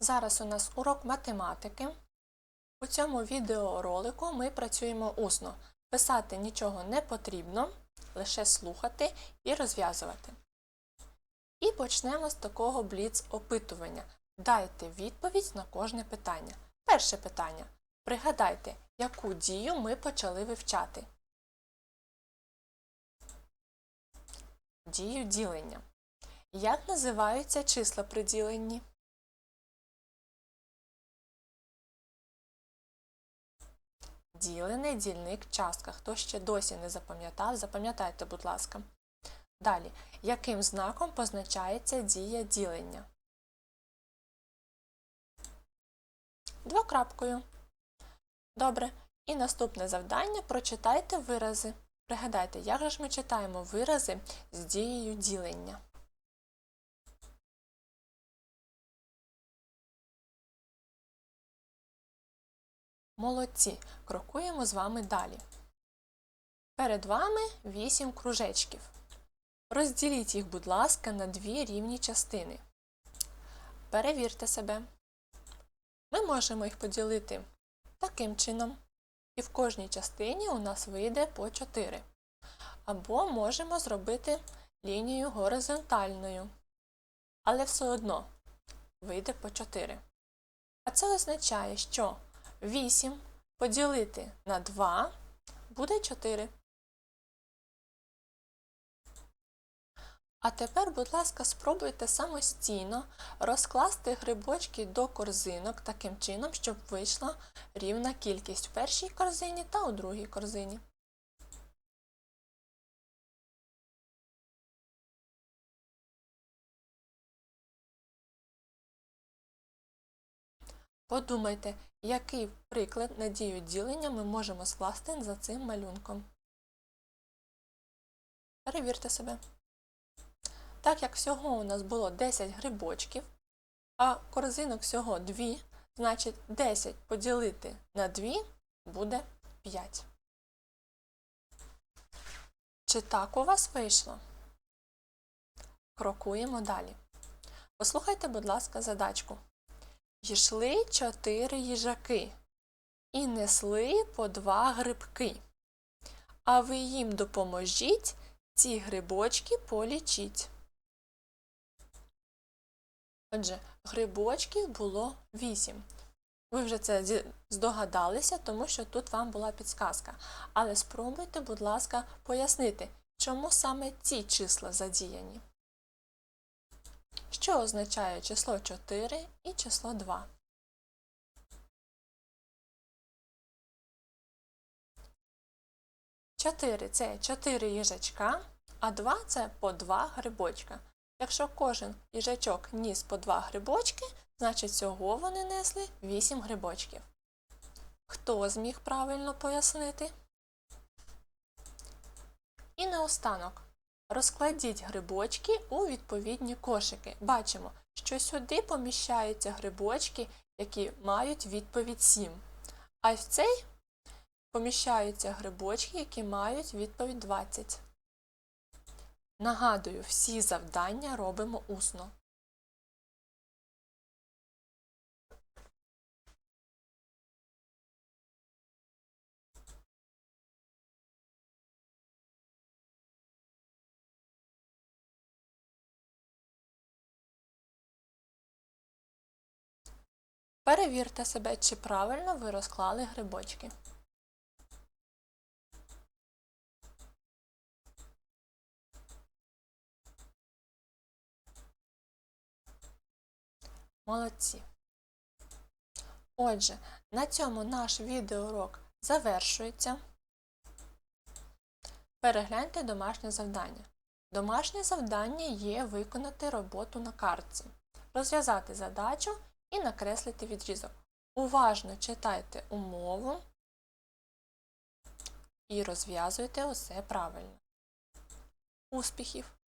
Зараз у нас урок математики. У цьому відеоролику ми працюємо усно. Писати нічого не потрібно, лише слухати і розв'язувати. І почнемо з такого бліц-опитування. Дайте відповідь на кожне питання. Перше питання. Пригадайте, яку дію ми почали вивчати. Дію ділення. Як називаються числа при діленні? Ділений дільник частка. Хто ще досі не запам'ятав, запам'ятайте, будь ласка. Далі. Яким знаком позначається дія ділення? Двокрапкою. Добре. І наступне завдання прочитайте вирази. Пригадайте, як же ж ми читаємо вирази з дією ділення. Молодці. Крокуємо з вами далі. Перед вами 8 кружечків. Розділіть їх, будь ласка, на дві рівні частини. Перевірте себе. Ми можемо їх поділити таким чином. І в кожній частині у нас вийде по 4. Або можемо зробити лінію горизонтальною. Але все одно вийде по 4. А це означає, що 8 поділити на 2 буде 4. А тепер, будь ласка, спробуйте самостійно розкласти грибочки до корзинок таким чином, щоб вийшла рівна кількість в першій корзині та у другій корзині. Подумайте, який приклад на дію ділення ми можемо скласти за цим малюнком. Перевірте себе. Так як всього у нас було 10 грибочків, а корзинок всього 2, значить 10 поділити на 2 буде 5. Чи так у вас вийшло? Крокуємо далі. Послухайте, будь ласка, задачку. Йшли чотири їжаки і несли по два грибки. А ви їм допоможіть, ці грибочки полічіть. Отже, грибочків було 8. Ви вже це здогадалися, тому що тут вам була підсказка. Але спробуйте, будь ласка, пояснити, чому саме ці числа задіяні. Що означає число 4 і число 2? Чотири це 4 їжачка, а 2 це по 2 грибочка. Якщо кожен їжачок ніс по 2 грибочки, значить всього вони несли 8 грибочків. Хто зміг правильно пояснити? І наостанок. Розкладіть грибочки у відповідні кошики. Бачимо, що сюди поміщаються грибочки, які мають відповідь 7. А в цей поміщаються грибочки, які мають відповідь 20. Нагадую, всі завдання робимо усно. Перевірте себе, чи правильно ви розклали грибочки. Молодці. Отже, на цьому наш відеоурок завершується. Перегляньте домашнє завдання. Домашнє завдання є виконати роботу на картці, розв'язати задачу і накреслити відрізок. Уважно читайте умову і розв'язуйте усе правильно. Успіхів!